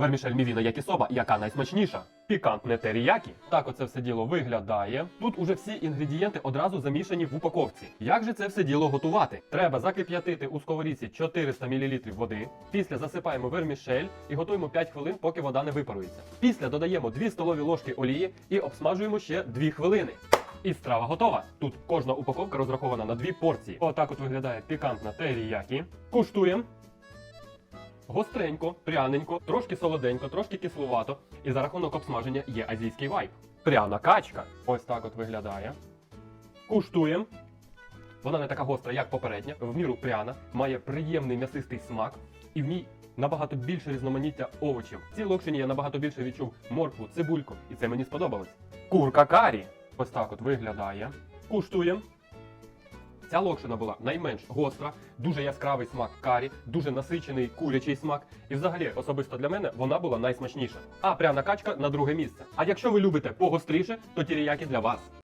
Вермішель мівіна якісоба, яка найсмачніша. Пікантне теріякі. Так оце все діло виглядає. Тут уже всі інгредієнти одразу замішані в упаковці. Як же це все діло готувати? Треба закип'ятити у сковорідці 400 мл води. Після засипаємо вермішель і готуємо 5 хвилин, поки вода не випарується. Після додаємо 2 столові ложки олії і обсмажуємо ще 2 хвилини. І страва готова. Тут кожна упаковка розрахована на дві порції. Отак от виглядає пікантна теріякі. Куштуємо. Гостренько, пряненько, трошки солоденько, трошки кисловато. І за рахунок обсмаження є азійський вайб. Пряна качка. Ось так от виглядає. Куштуємо. Вона не така гостра, як попередня, в міру пряна, має приємний м'ясистий смак, і в ній набагато більше різноманіття овочів. В цій локшині я набагато більше відчув моркву, цибульку, і це мені сподобалось. Курка карі. Ось так от виглядає. Куштуємо. Ця локшина була найменш гостра, дуже яскравий смак карі, дуже насичений курячий смак. І взагалі, особисто для мене, вона була найсмачніша. А пряна качка на друге місце. А якщо ви любите погостріше, то тіріякі для вас.